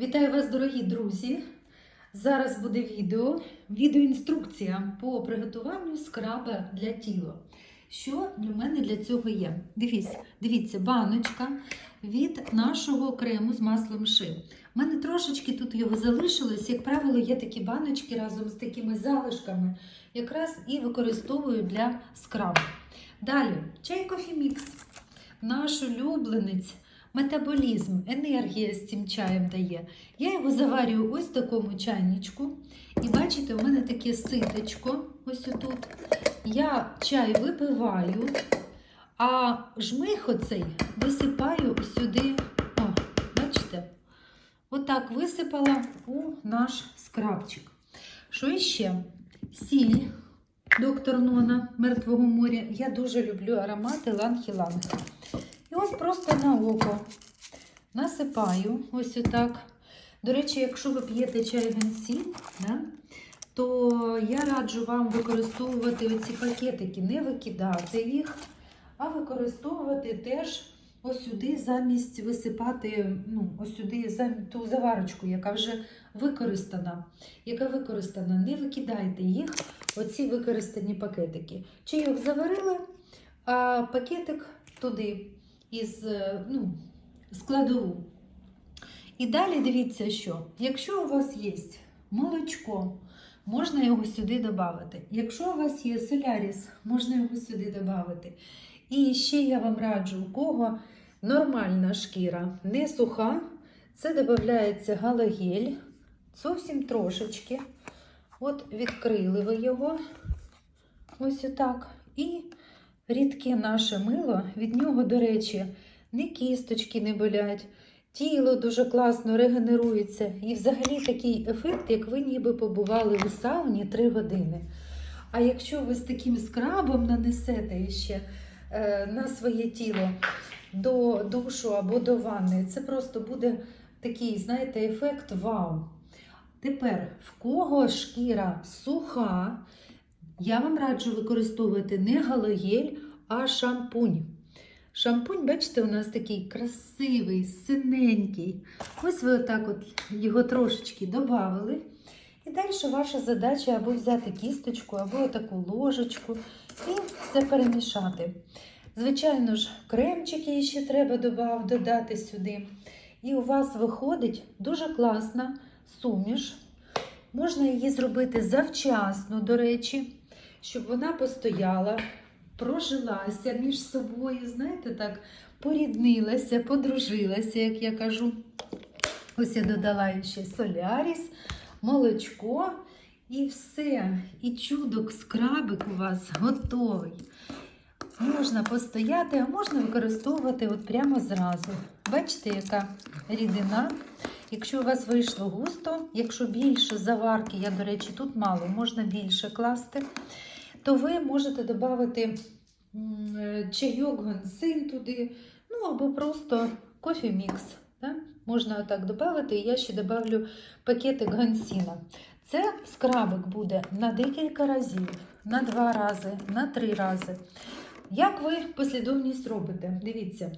Вітаю вас, дорогі друзі! Зараз буде відео, відеоінструкція по приготуванню скраба для тіла. Що для мене для цього є? Дивіться, дивіться, баночка від нашого крему з маслом ши. У мене трошечки тут його залишилось. Як правило, є такі баночки разом з такими залишками, якраз і використовую для скрабу. Далі, чай кофі-мікс. Наш улюбленець метаболізм, енергія з цим чаєм дає. Я його заварюю ось в такому чайничку. І бачите, у мене таке ситочко, ось отут. Я чай випиваю, а жмих оцей висипаю сюди. О, бачите? Отак висипала у наш скрабчик. Що іще? Сіль. Доктор Нона Мертвого моря. Я дуже люблю аромати ланхі-ланхи. Ось просто на око насипаю ось отак. До речі, якщо ви п'єте чай гансі, да, то я раджу вам використовувати оці пакетики, не викидати їх, а використовувати теж ось сюди замість висипати, ну, ось сюди за ту заварочку, яка вже використана. Яка використана, не викидайте їх, оці використані пакетики. Чайок заварили, а пакетик туди із е, ну, складову. І далі дивіться, що якщо у вас є молочко, можна його сюди додати. Якщо у вас є соляріс, можна його сюди додати. І ще я вам раджу, у кого нормальна шкіра, не суха, це додається галогель, зовсім трошечки. От відкрили ви його, ось отак. І рідке наше мило, від нього, до речі, ні кісточки не болять, тіло дуже класно регенерується. І взагалі такий ефект, як ви ніби побували у сауні 3 години. А якщо ви з таким скрабом нанесете ще е, на своє тіло до душу або до ванни, це просто буде такий, знаєте, ефект вау. Тепер, в кого шкіра суха, я вам раджу використовувати не галогель, а шампунь. Шампунь, бачите, у нас такий красивий, синенький. Ось ви отак от його трошечки додали. І далі ваша задача або взяти кісточку, або таку ложечку і все перемішати. Звичайно ж, кремчики ще треба додати сюди. І у вас виходить дуже класна суміш. Можна її зробити завчасно, до речі, щоб вона постояла, прожилася між собою, знаєте, так, поріднилася, подружилася, як я кажу. Ось я додала ще соляріс, молочко і все. І чудок скрабик у вас готовий. Можна постояти, а можна використовувати от прямо зразу. Бачите, яка рідина. Якщо у вас вийшло густо, якщо більше заварки, я, до речі, тут мало, можна більше класти, то ви можете додати е, чайок гансин туди, ну або просто кофі-мікс. Да? Можна отак додати, і я ще додавлю пакетик гансіна. Це скрабик буде на декілька разів, на два рази, на три рази. Як ви послідовність робите? Дивіться.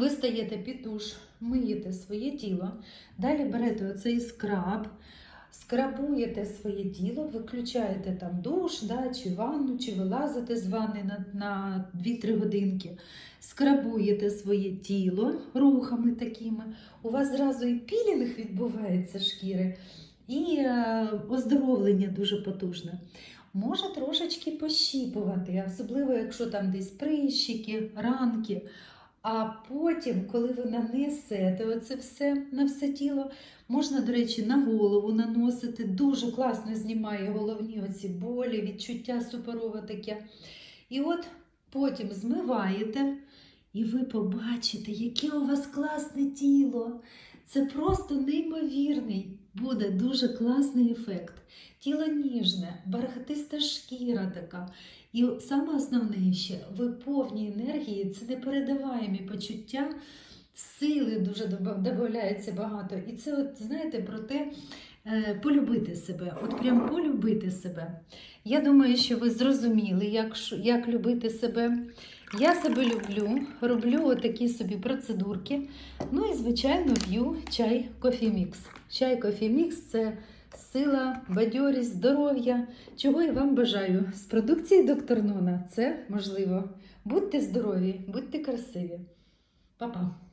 Ви стаєте під душ, миєте своє тіло, далі берете оцей скраб, скрабуєте своє тіло, виключаєте там душ да, чи ванну, чи вилазите з ванни на, на 2-3 годинки, скрабуєте своє тіло рухами такими. У вас зразу і пілінг відбувається шкіри, і е, оздоровлення дуже потужне. Може трошечки пощіпувати, особливо якщо там десь прищики, ранки. А потім, коли ви нанесете оце все на все тіло, можна, до речі, на голову наносити. Дуже класно знімає головні оці болі, відчуття суперове таке. І от потім змиваєте, і ви побачите, яке у вас класне тіло. Це просто неймовірний буде дуже класний ефект. Тіло ніжне, бархатиста шкіра така. І саме основне ще, ви повні енергії, це непередаваємі почуття. Сили дуже додається багато. І це, от, знаєте, про те, е, полюбити себе, от прям полюбити себе. Я думаю, що ви зрозуміли, як, як любити себе. Я себе люблю, роблю такі собі процедурки. Ну і, звичайно, п'ю чай кофімікс. Чай кофімікс це сила, бадьорість, здоров'я. Чого я вам бажаю. З продукції доктор Нона це можливо. Будьте здорові, будьте красиві. Па-па!